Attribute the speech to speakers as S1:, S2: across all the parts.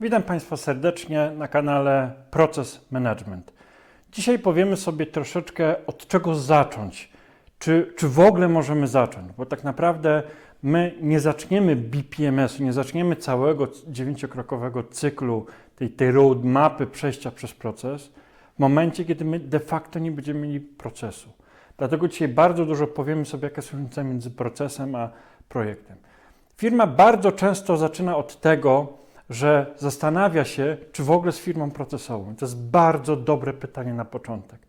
S1: Witam Państwa serdecznie na kanale Proces Management. Dzisiaj powiemy sobie troszeczkę od czego zacząć. Czy, czy w ogóle możemy zacząć? Bo tak naprawdę my nie zaczniemy BPMS-u, nie zaczniemy całego dziewięciokrokowego cyklu, tej, tej roadmapy przejścia przez proces w momencie, kiedy my de facto nie będziemy mieli procesu. Dlatego dzisiaj bardzo dużo powiemy sobie, jaka jest różnica między procesem a projektem. Firma bardzo często zaczyna od tego, że zastanawia się, czy w ogóle z firmą procesową. To jest bardzo dobre pytanie na początek.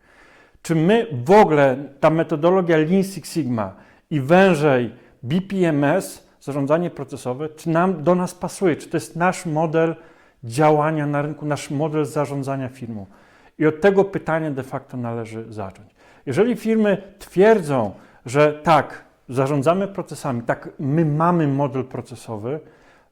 S1: Czy my w ogóle, ta metodologia Lean Six Sigma i wężej BPMS, zarządzanie procesowe, czy nam do nas pasuje? Czy to jest nasz model działania na rynku, nasz model zarządzania firmą? I od tego pytania de facto należy zacząć. Jeżeli firmy twierdzą, że tak, zarządzamy procesami, tak, my mamy model procesowy,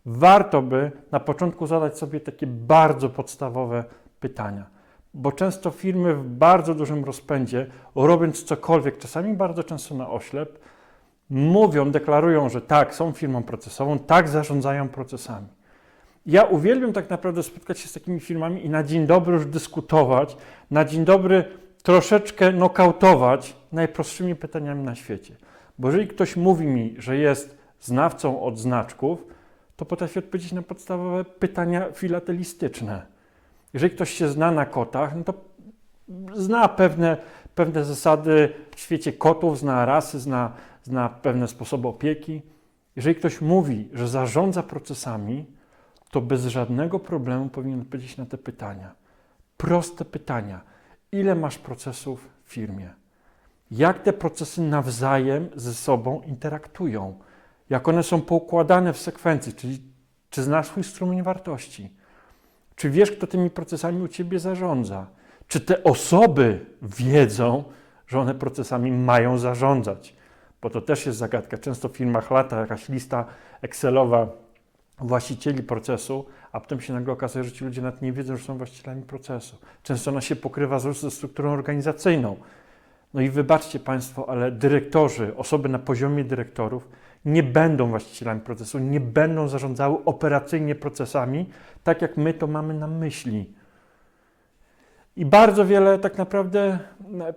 S1: warto by na początku zadać sobie takie bardzo podstawowe pytania. Bo często firmy w bardzo dużym rozpędzie, robiąc cokolwiek, czasami bardzo często na oślep, mówią, deklarują, że tak, są firmą procesową, tak zarządzają procesami. Ja uwielbiam tak naprawdę spotkać się z takimi firmami i na dzień dobry już dyskutować, na dzień dobry troszeczkę nokautować najprostszymi pytaniami na świecie. Bo jeżeli ktoś mówi mi, że jest znawcą od znaczków, to potrafi odpowiedzieć na podstawowe pytania filatelistyczne. Jeżeli ktoś się zna na kotach, no to zna pewne, pewne zasady w świecie kotów, zna rasy, zna, zna pewne sposoby opieki. Jeżeli ktoś mówi, że zarządza procesami, to bez żadnego problemu powinien odpowiedzieć na te pytania. Proste pytania. Ile masz procesów w firmie? Jak te procesy nawzajem ze sobą interaktują? Jak one są poukładane w sekwencji? Czyli czy znasz swój strumień wartości? Czy wiesz, kto tymi procesami u ciebie zarządza? Czy te osoby wiedzą, że one procesami mają zarządzać? Bo to też jest zagadka. Często w firmach lata jakaś lista Excelowa właścicieli procesu, a potem się nagle okazuje, że ci ludzie nawet nie wiedzą, że są właścicielami procesu. Często ona się pokrywa ze strukturą organizacyjną. No i wybaczcie Państwo, ale dyrektorzy, osoby na poziomie dyrektorów nie będą właścicielami procesu, nie będą zarządzały operacyjnie procesami, tak jak my to mamy na myśli. I bardzo wiele tak naprawdę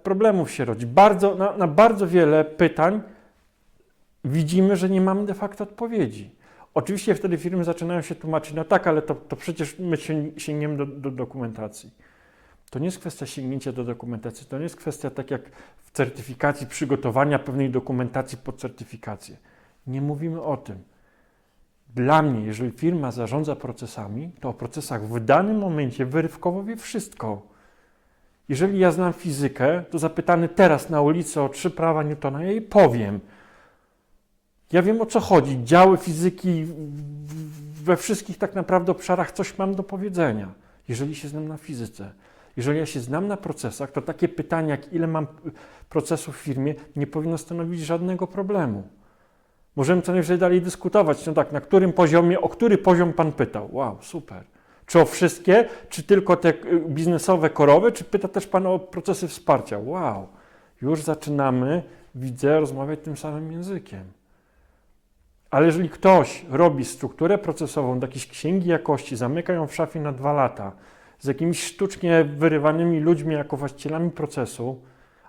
S1: problemów się rodzi. Bardzo, na, na bardzo wiele pytań widzimy, że nie mamy de facto odpowiedzi. Oczywiście wtedy firmy zaczynają się tłumaczyć, no tak, ale to, to przecież my się- sięgniemy do, do dokumentacji. To nie jest kwestia sięgnięcia do dokumentacji, to nie jest kwestia tak jak w certyfikacji przygotowania pewnej dokumentacji pod certyfikację. Nie mówimy o tym. Dla mnie, jeżeli firma zarządza procesami, to o procesach w danym momencie wyrywkowo wie wszystko. Jeżeli ja znam fizykę, to zapytany teraz na ulicy o trzy prawa Newtona, ja jej powiem. Ja wiem o co chodzi. Działy fizyki we wszystkich tak naprawdę obszarach coś mam do powiedzenia, jeżeli się znam na fizyce. Jeżeli ja się znam na procesach, to takie pytanie, jak ile mam procesów w firmie, nie powinno stanowić żadnego problemu. Możemy co najwyżej dalej dyskutować. No tak, na którym poziomie, o który poziom Pan pytał? Wow, super. Czy o wszystkie, czy tylko te y, biznesowe, korowe, czy pyta też Pan o procesy wsparcia? Wow, już zaczynamy, widzę, rozmawiać tym samym językiem. Ale jeżeli ktoś robi strukturę procesową do jakiejś księgi jakości, zamyka ją w szafie na dwa lata, z jakimiś sztucznie wyrywanymi ludźmi jako właścicielami procesu,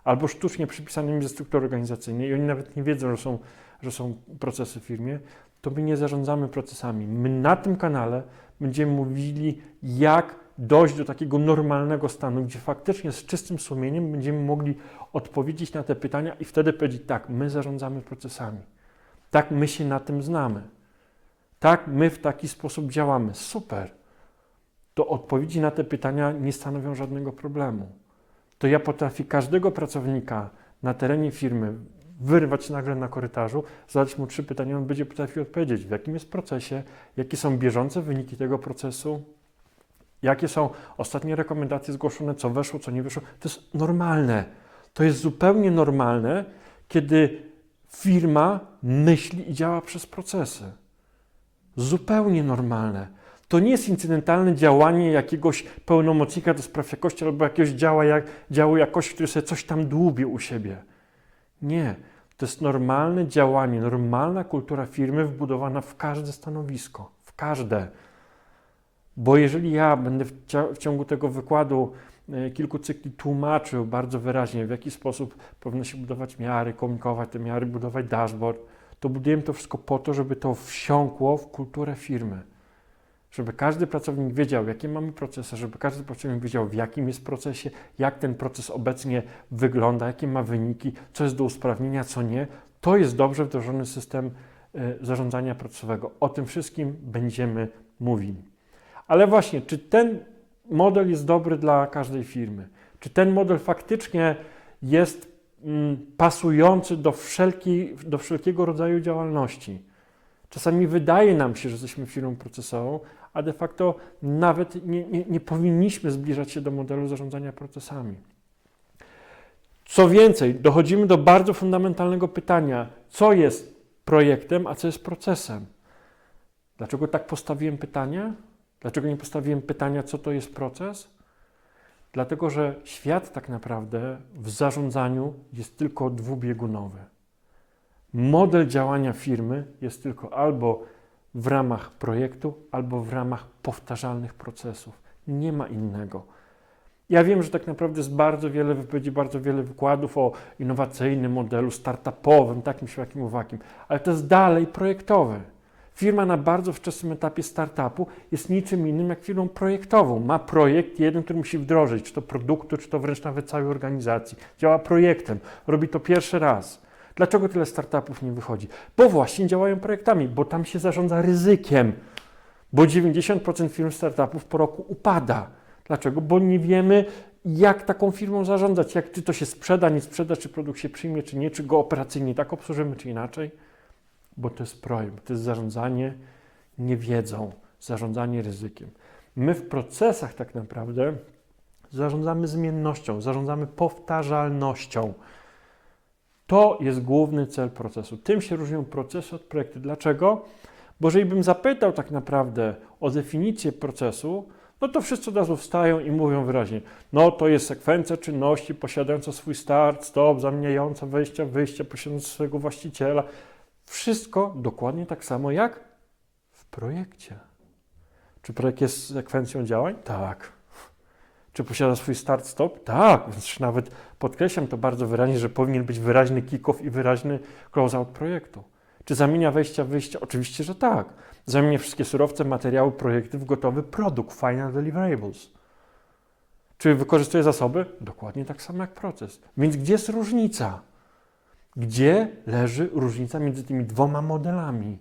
S1: albo sztucznie przypisanymi ze struktury organizacyjnej i oni nawet nie wiedzą, że są, że są procesy w firmie, to my nie zarządzamy procesami. My na tym kanale będziemy mówili, jak dojść do takiego normalnego stanu, gdzie faktycznie z czystym sumieniem będziemy mogli odpowiedzieć na te pytania i wtedy powiedzieć, tak, my zarządzamy procesami. Tak, my się na tym znamy. Tak, my w taki sposób działamy. Super. To odpowiedzi na te pytania nie stanowią żadnego problemu. To ja potrafię każdego pracownika na terenie firmy wyrwać nagle na korytarzu, zadać mu trzy pytania, on będzie potrafił odpowiedzieć, w jakim jest procesie, jakie są bieżące wyniki tego procesu, jakie są ostatnie rekomendacje zgłoszone, co weszło, co nie weszło. To jest normalne. To jest zupełnie normalne, kiedy firma myśli i działa przez procesy. Zupełnie normalne. To nie jest incydentalne działanie jakiegoś pełnomocnika do spraw jakości albo jakiegoś działa, jak, działu jakości, który sobie coś tam dłubie u siebie. Nie. To jest normalne działanie, normalna kultura firmy wbudowana w każde stanowisko, w każde. Bo jeżeli ja będę w, ciągu tego wykładu e, kilku cykli tłumaczył bardzo wyraźnie, w jaki sposób powinno się budować miary, komunikować te miary, budować dashboard, to budujemy to wszystko po to, żeby to wsiąkło w kulturę firmy. Żeby każdy pracownik wiedział, jakie mamy procesy, żeby każdy pracownik wiedział, w jakim jest procesie, jak ten proces obecnie wygląda, jakie ma wyniki, co jest do usprawnienia, co nie. To jest dobrze wdrożony system e, zarządzania procesowego. O tym wszystkim będziemy mówili. Ale właśnie, czy ten model jest dobry dla każdej firmy? Czy ten model faktycznie jest mm, pasujący do, wszelki, do wszelkiego rodzaju działalności? Czasami wydaje nam się, że jesteśmy firmą procesową, a de facto nawet nie, nie, nie powinniśmy zbliżać się do modelu zarządzania procesami. Co więcej, dochodzimy do bardzo fundamentalnego pytania, co jest projektem, a co jest procesem. Dlaczego tak postawiłem pytanie? Dlaczego nie postawiłem pytania, co to jest proces? Dlatego, że świat tak naprawdę w zarządzaniu jest tylko dwubiegunowy. Model działania firmy jest tylko albo w ramach projektu, albo w ramach powtarzalnych procesów. Nie ma innego. Ja wiem, że tak naprawdę jest bardzo wiele wypowiedzi, bardzo wiele wykładów o innowacyjnym modelu startupowym, takim, śmakim, owakim, ale to jest dalej projektowe. Firma na bardzo wczesnym etapie startupu jest niczym innym jak firmą projektową. Ma projekt jeden, który musi wdrożyć, czy to produktu, czy to wręcz nawet całej organizacji. Działa projektem, robi to pierwszy raz. Dlaczego tyle startupów nie wychodzi? Bo właśnie działają projektami, bo tam się zarządza ryzykiem, bo 90% firm startupów po roku upada. Dlaczego? Bo nie wiemy, jak taką firmą zarządzać, jak czy to się sprzeda, nie sprzeda, czy produkt się przyjmie, czy nie, czy go operacyjnie tak obsłużymy, czy inaczej. Bo to jest projekt, to jest zarządzanie niewiedzą, zarządzanie ryzykiem. My w procesach tak naprawdę zarządzamy zmiennością, zarządzamy powtarzalnością. To jest główny cel procesu. Tym się różnią procesy od projektu. Dlaczego? Bo jeżeli bym zapytał tak naprawdę o definicję procesu, no to wszyscy od razu wstają i mówią wyraźnie, no to jest sekwencja czynności posiadająca swój start, stop, zamieniająca wejścia, wyjścia, posiadająca swojego właściciela. Wszystko dokładnie tak samo jak w projekcie. Czy projekt jest sekwencją działań? Tak. Czy posiada swój start, stop? Tak, więc nawet podkreślam to bardzo wyraźnie, że powinien być wyraźny kick-off i wyraźny close-out projektu. Czy zamienia wejścia, wyjścia? Oczywiście, że tak. Zamienia wszystkie surowce, materiały, projekty w gotowy produkt, final deliverables. Czy wykorzystuje zasoby? Dokładnie tak samo jak proces. Więc gdzie jest różnica? Gdzie leży różnica między tymi dwoma modelami?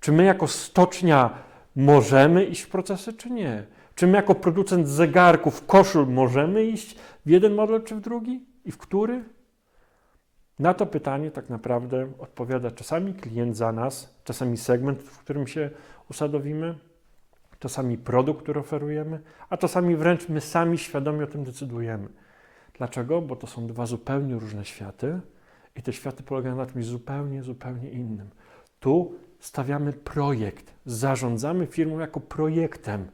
S1: Czy my jako stocznia możemy iść w procesy, czy nie? Czy my jako producent zegarków, koszul możemy iść w jeden model, czy w drugi? I w który? Na to pytanie tak naprawdę odpowiada czasami klient za nas, czasami segment, w którym się usadowimy, czasami produkt, który oferujemy, a czasami wręcz my sami świadomie o tym decydujemy. Dlaczego? Bo to są dwa zupełnie różne światy i te światy polegają na czymś zupełnie, zupełnie innym. Tu stawiamy projekt, zarządzamy firmą jako projektem.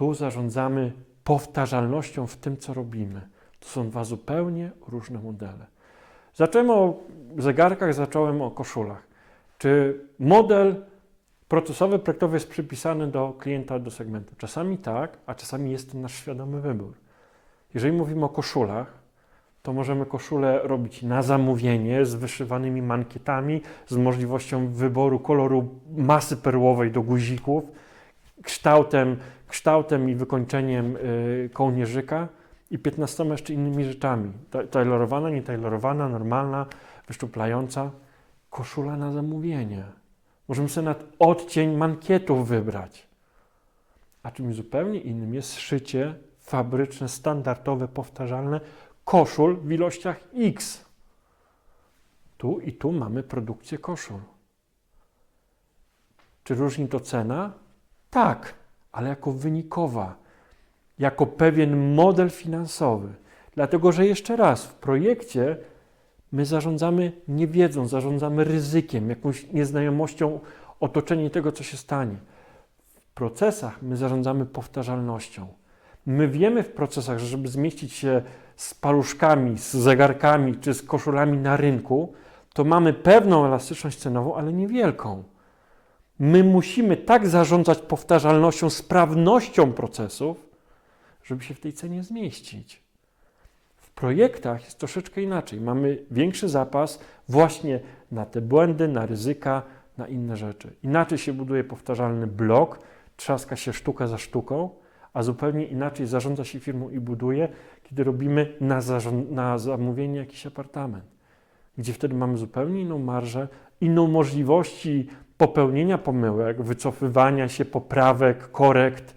S1: Tu zarządzamy powtarzalnością w tym, co robimy. To są dwa zupełnie różne modele. Zacząłem o zegarkach, zacząłem o koszulach. Czy model procesowy, projektowy jest przypisany do klienta, do segmentu? Czasami tak, a czasami jest to nasz świadomy wybór. Jeżeli mówimy o koszulach, to możemy koszulę robić na zamówienie z wyszywanymi mankietami, z możliwością wyboru koloru masy perłowej do guzików, kształtem, kształtem i wykończeniem y, kołnierzyka i 15 jeszcze innymi rzeczami. Ta- Tailorowana, nietailorowana, normalna, wyszczuplająca. Koszula na zamówienie. Możemy sobie nawet odcień mankietów wybrać. A czymś zupełnie innym jest szycie fabryczne, standardowe, powtarzalne koszul w ilościach X. Tu i tu mamy produkcję koszul. Czy różni to cena? Tak, ale jako wynikowa, jako pewien model finansowy. Dlatego, że jeszcze raz, w projekcie my zarządzamy niewiedzą, zarządzamy ryzykiem, jakąś nieznajomością otoczenia tego, co się stanie. W procesach my zarządzamy powtarzalnością. My wiemy w procesach, że żeby zmieścić się z paluszkami, z zegarkami czy z koszulami na rynku, to mamy pewną elastyczność cenową, ale niewielką. My musimy tak zarządzać powtarzalnością, sprawnością procesów, żeby się w tej cenie zmieścić. W projektach jest troszeczkę inaczej. Mamy większy zapas właśnie na te błędy, na ryzyka, na inne rzeczy. Inaczej się buduje powtarzalny blok, trzaska się sztuka za sztuką, a zupełnie inaczej zarządza się firmą i buduje, kiedy robimy na, na zamówienie jakiś apartament, gdzie wtedy mamy zupełnie inną marżę, inną możliwości popełnienia pomyłek, wycofywania się, poprawek, korekt,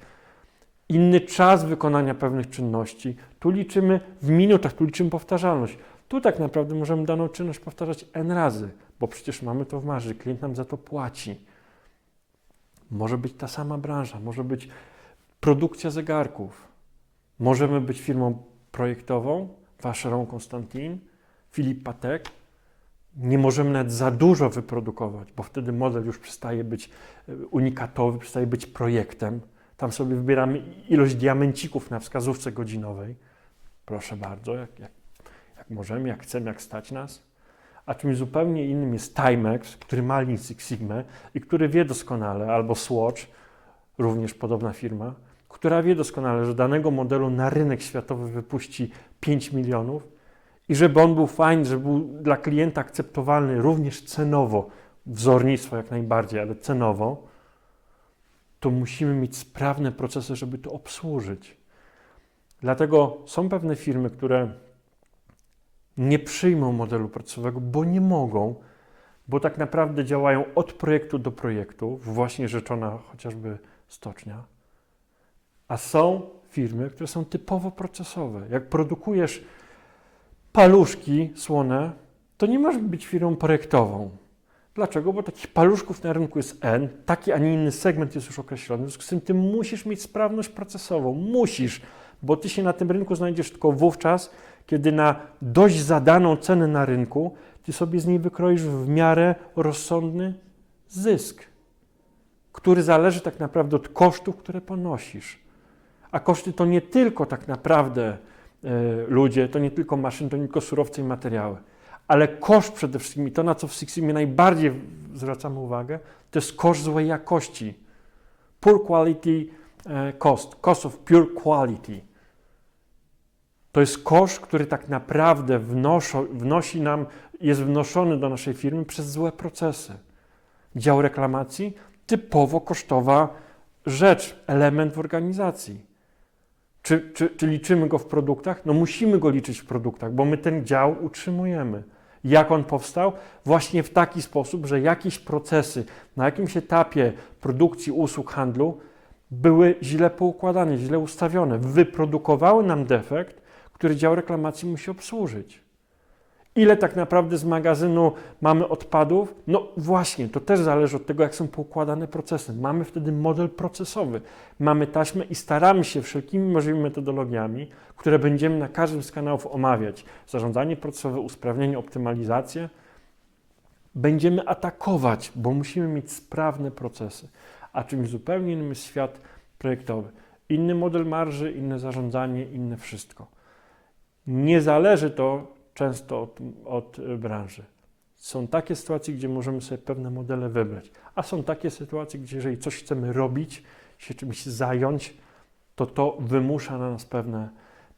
S1: inny czas wykonania pewnych czynności. Tu liczymy w minutach, tu liczymy powtarzalność. Tu tak naprawdę możemy daną czynność powtarzać n razy, bo przecież mamy to w marży, klient nam za to płaci. Może być ta sama branża, może być produkcja zegarków. Możemy być firmą projektową, Vacheron Constantin, Philippe Patek. Nie możemy nawet za dużo wyprodukować, bo wtedy model już przestaje być e, unikatowy, przestaje być projektem. Tam sobie wybieramy ilość diamencików na wskazówce godzinowej. Proszę bardzo, jak, jak, jak możemy, jak chcemy, jak stać nas. A czymś zupełnie innym jest Timex, który ma Lean Six Sigma i który wie doskonale, albo Swatch, również podobna firma, która wie doskonale, że danego modelu na rynek światowy wypuści 5 milionów i żeby on był fajny, żeby był dla klienta akceptowalny również cenowo, wzornictwo jak najbardziej, ale cenowo, to musimy mieć sprawne procesy, żeby to obsłużyć. Dlatego są pewne firmy, które nie przyjmą modelu procesowego, bo nie mogą, bo tak naprawdę działają od projektu do projektu, właśnie rzeczona chociażby stocznia. A są firmy, które są typowo procesowe. Jak produkujesz paluszki słone, to nie możesz być firmą projektową. Dlaczego? Bo takich paluszków na rynku jest N, taki, a nie inny segment jest już określony. W związku z tym ty musisz mieć sprawność procesową. Musisz, bo ty się na tym rynku znajdziesz tylko wówczas, kiedy na dość zadaną cenę na rynku ty sobie z niej wykroisz w miarę rozsądny zysk, który zależy tak naprawdę od kosztów, które ponosisz. A koszty to nie tylko tak naprawdę ludzie, to nie tylko maszyny, to nie tylko surowce i materiały, ale koszt przede wszystkim i to, na co w Six najbardziej zwracamy uwagę, to jest koszt złej jakości. Poor quality e, cost, cost of pure quality. To jest koszt, który tak naprawdę wnoszo, wnosi nam, jest wnoszony do naszej firmy przez złe procesy. Dział reklamacji typowo kosztowa rzecz, element w organizacji. Czy, czy, czy liczymy go w produktach? No musimy go liczyć w produktach, bo my ten dział utrzymujemy. Jak on powstał? Właśnie w taki sposób, że jakieś procesy na jakimś etapie produkcji, usług, handlu były źle poukładane, źle ustawione, wyprodukowały nam defekt, który dział reklamacji musi obsłużyć. Ile tak naprawdę z magazynu mamy odpadów? No właśnie, to też zależy od tego, jak są poukładane procesy. Mamy wtedy model procesowy, mamy taśmę i staramy się wszelkimi możliwymi metodologiami, które będziemy na każdym z kanałów omawiać. Zarządzanie procesowe, usprawnienie, optymalizację. Będziemy atakować, bo musimy mieć sprawne procesy. A czymś zupełnie innym jest świat projektowy. Inny model marży, inne zarządzanie, inne wszystko. Nie zależy to często od, od branży. Są takie sytuacje, gdzie możemy sobie pewne modele wybrać, a są takie sytuacje, gdzie jeżeli coś chcemy robić, się czymś zająć, to to wymusza na nas pewne,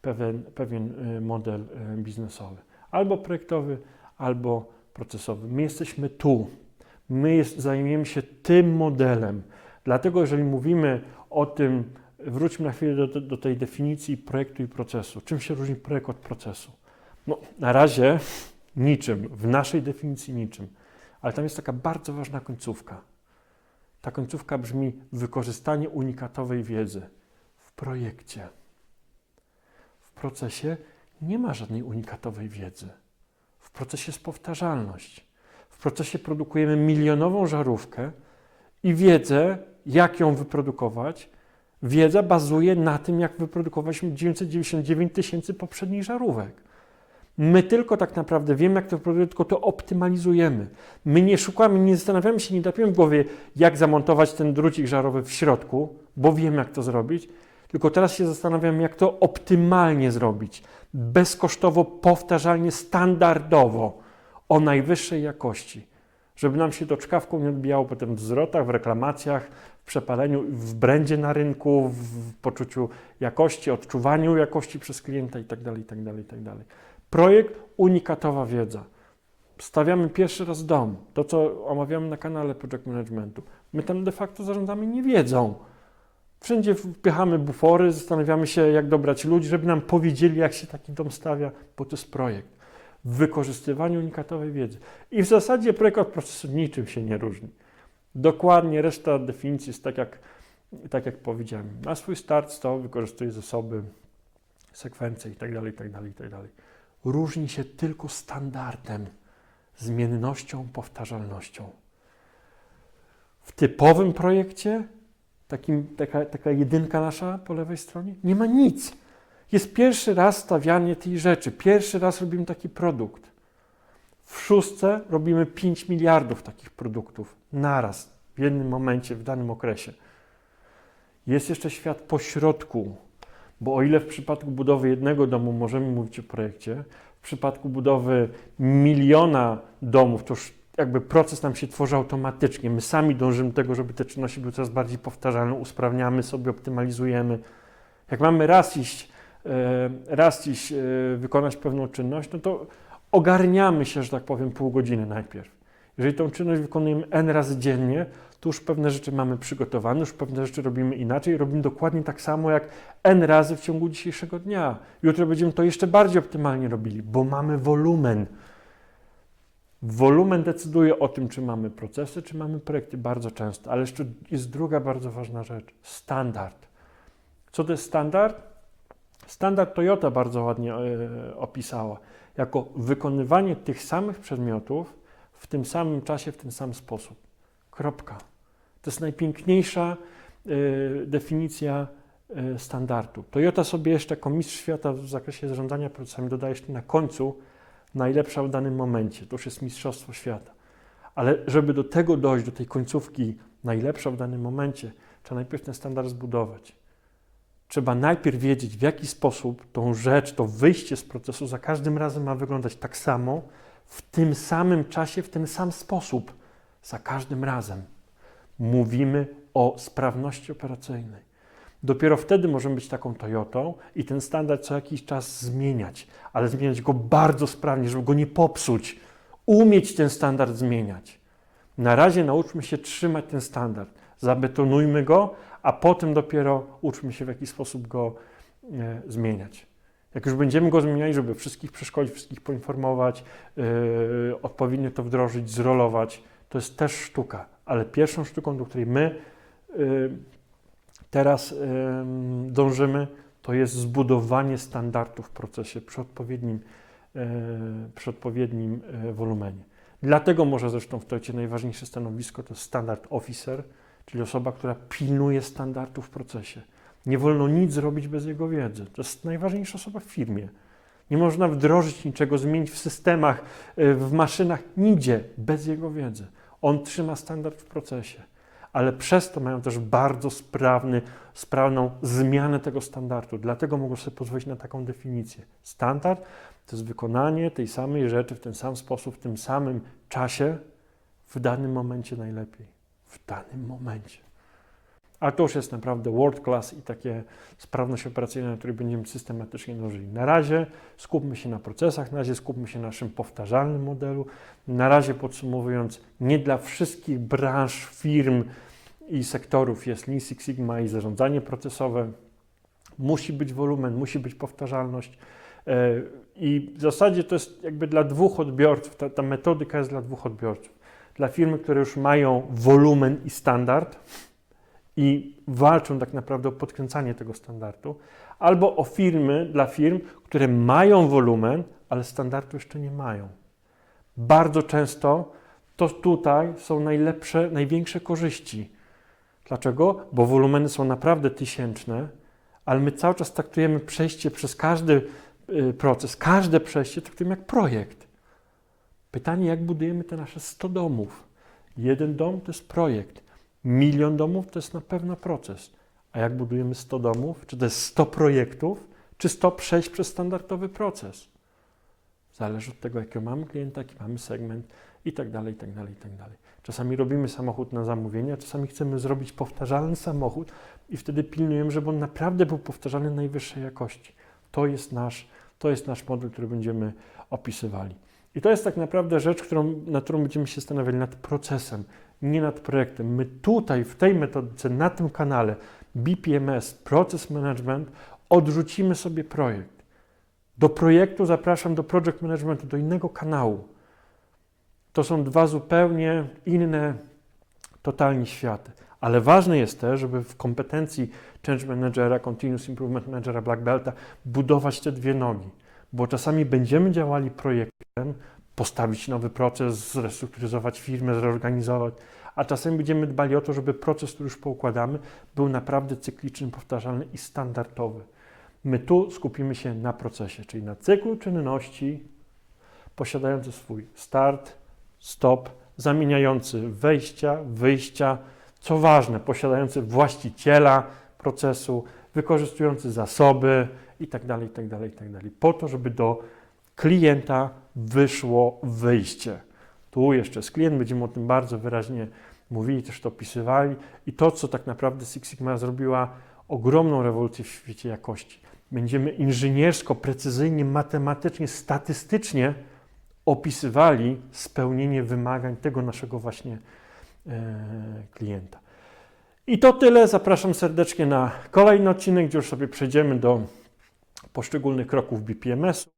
S1: pewien, pewien y, model y, biznesowy. Albo projektowy, albo procesowy. My jesteśmy tu. My jest, zajmiemy się tym modelem. Dlatego, jeżeli mówimy o tym, wróćmy na chwilę do, do tej definicji projektu i procesu. Czym się różni projekt od procesu? No, na razie niczym, w naszej definicji niczym. Ale tam jest taka bardzo ważna końcówka. Ta końcówka brzmi wykorzystanie unikatowej wiedzy w projekcie. W procesie nie ma żadnej unikatowej wiedzy. W procesie jest powtarzalność. W procesie produkujemy milionową żarówkę i wiedzę, jak ją wyprodukować. Wiedza bazuje na tym, jak wyprodukowaliśmy 999 tysięcy poprzednich żarówek. My tylko tak naprawdę wiemy, jak to wyprodukować, tylko to optymalizujemy. My nie szukamy, nie zastanawiamy się, nie tapiemy w głowie, jak zamontować ten drucik żarowy w środku, bo wiemy, jak to zrobić. Tylko teraz się zastanawiam, jak to optymalnie zrobić. Bezkosztowo, powtarzalnie, standardowo, o najwyższej jakości. Żeby nam się to czkawką nie odbijało potem w zwrotach, w reklamacjach, w przepaleniu, w brandzie na rynku, w poczuciu jakości, odczuwaniu jakości przez klienta itd., itd., itd. Projekt unikatowa wiedza. Stawiamy pierwszy raz dom, to co omawiamy na kanale Project Managementu. My tam de facto zarządzamy nie wiedzą. Wszędzie wpychamy bufory, zastanawiamy się, jak dobrać ludzi, żeby nam powiedzieli, jak się taki dom stawia, bo to jest projekt. W wykorzystywaniu unikatowej wiedzy. I w zasadzie projekt od procesu niczym się nie różni. Dokładnie reszta definicji jest tak, jak, tak jak powiedziałem. Na swój start stop wykorzystuje zasoby, sekwencje itd., itd., itd. Różni się tylko standardem, zmiennością, powtarzalnością. W typowym projekcie, takim, taka, taka jedynka nasza po lewej stronie, nie ma nic. Jest pierwszy raz stawianie tej rzeczy, pierwszy raz robimy taki produkt. W szóstce robimy 5 miliardów takich produktów naraz, w jednym momencie, w danym okresie. Jest jeszcze świat pośrodku, bo o ile w przypadku budowy jednego domu możemy mówić o projekcie, w przypadku budowy miliona domów to już jakby proces nam się tworzy automatycznie. My sami dążymy do tego, żeby te czynności były coraz bardziej powtarzalne, usprawniamy sobie, optymalizujemy. Jak mamy raz iść, e, raz iść e, wykonać pewną czynność, no to ogarniamy się, że tak powiem, pół godziny najpierw. Jeżeli tą czynność wykonujemy N razy dziennie, to już pewne rzeczy mamy przygotowane, już pewne rzeczy robimy inaczej, robimy dokładnie tak samo jak N razy w ciągu dzisiejszego dnia. Jutro będziemy to jeszcze bardziej optymalnie robili, bo mamy wolumen. Wolumen decyduje o tym, czy mamy procesy, czy mamy projekty bardzo często, ale jeszcze jest druga bardzo ważna rzecz standard. Co to jest standard? Standard Toyota bardzo ładnie e, opisała jako wykonywanie tych samych przedmiotów w tym samym czasie, w ten sam sposób. Kropka. To jest najpiękniejsza y, definicja y, standardu. Toyota sobie jeszcze jako mistrz świata w zakresie zarządzania procesami dodaje jeszcze na końcu najlepsza w danym momencie. To już jest mistrzostwo świata. Ale żeby do tego dojść, do tej końcówki najlepsza w danym momencie, trzeba najpierw ten standard zbudować. Trzeba najpierw wiedzieć, w jaki sposób tą rzecz, to wyjście z procesu za każdym razem ma wyglądać tak samo, w tym samym czasie, w ten sam sposób, za każdym razem. Mówimy o sprawności operacyjnej. Dopiero wtedy możemy być taką Toyotą i ten standard co jakiś czas zmieniać, ale zmieniać go bardzo sprawnie, żeby go nie popsuć. Umieć ten standard zmieniać. Na razie nauczmy się trzymać ten standard, zabetonujmy go, a potem dopiero uczmy się w jaki sposób go e, zmieniać. Jak już będziemy go zmieniali, żeby wszystkich przeszkolić, wszystkich poinformować, yy, odpowiednio to wdrożyć, zrolować, to jest też sztuka. Ale pierwszą sztuką, do której my yy, teraz yy, dążymy, to jest zbudowanie standardów w procesie przy odpowiednim, yy, przy odpowiednim yy, wolumenie. Dlatego może zresztą w Toyocie najważniejsze stanowisko to standard officer, czyli osoba, która pilnuje standardów w procesie. Nie wolno nic zrobić bez jego wiedzy. To jest najważniejsza osoba w firmie. Nie można wdrożyć niczego, zmienić w systemach, y, w maszynach, nigdzie bez jego wiedzy. On trzyma standard w procesie, ale przez to mają też bardzo sprawny, sprawną zmianę tego standardu. Dlatego mogą sobie pozwolić na taką definicję. Standard to jest wykonanie tej samej rzeczy w ten sam sposób, w tym samym czasie, w danym momencie najlepiej. W danym momencie. A to już jest naprawdę world class i takie sprawność operacyjna, na której będziemy systematycznie dążyli. Na razie skupmy się na procesach, na razie skupmy się na naszym powtarzalnym modelu. Na razie podsumowując, nie dla wszystkich branż, firm i sektorów jest Lean Six Sigma i zarządzanie procesowe. Musi być wolumen, musi być powtarzalność. E, I w zasadzie to jest jakby dla dwóch odbiorców, ta, ta metodyka jest dla dwóch odbiorców. Dla firmy, które już mają wolumen i standard, i walczą tak naprawdę o podkręcanie tego standardu, albo o firmy dla firm, które mają wolumen, ale standardu jeszcze nie mają. Bardzo często to tutaj są najlepsze, największe korzyści. Dlaczego? Bo wolumeny są naprawdę tysięczne, ale my cały czas traktujemy przejście przez każdy y, proces, każde przejście traktujemy jak projekt. Pytanie, jak budujemy te nasze 100 domów? Jeden dom to jest projekt. Milion domów to jest na pewno proces. A jak budujemy 100 domów? Czy to jest 100 projektów, czy 100 przejść przez standardowy proces? Zależy od tego, jakiego mamy klienta, jaki mamy segment, i tak dalej, i tak dalej, i tak dalej. Czasami robimy samochód na zamówienie, czasami chcemy zrobić powtarzalny samochód i wtedy pilnujemy, żeby on naprawdę był powtarzalny najwyższej jakości. To jest nasz, to jest nasz model, który będziemy opisywali. I to jest tak naprawdę rzecz, którą, nad którą będziemy się zastanawiali, nad procesem, nie nad projektem. My tutaj, w tej metodyce, na tym kanale BPMS, Process Management, odrzucimy sobie projekt. Do projektu zapraszam do Project Managementu, do innego kanału. To są dwa zupełnie inne, totalnie światy. Ale ważne jest też, żeby w kompetencji Change Managera, Continuous Improvement Managera, Black Belta budować te dwie nogi. Bo czasami będziemy działali projektem, postawić nowy proces, zrestrukturyzować firmę, zreorganizować, a czasami będziemy dbali o to, żeby proces, który już poukładamy, był naprawdę cykliczny, powtarzalny i standardowy. My tu skupimy się na procesie, czyli na cyklu czynności posiadający swój start, stop, zamieniający wejścia, wyjścia, co ważne, posiadający właściciela procesu, wykorzystujący zasoby itd., itd., itd. Po to, żeby do klienta wyszło wyjście. Tu jeszcze z klient, będziemy o tym bardzo wyraźnie mówili, też to opisywali i to, co tak naprawdę Six Sigma zrobiła ogromną rewolucję w świecie jakości. Będziemy inżyniersko, precyzyjnie, matematycznie, statystycznie opisywali spełnienie wymagań tego naszego właśnie e, klienta. I to tyle. Zapraszam serdecznie na kolejny odcinek, gdzie już sobie przejdziemy do poszczególnych kroków BPMS-u.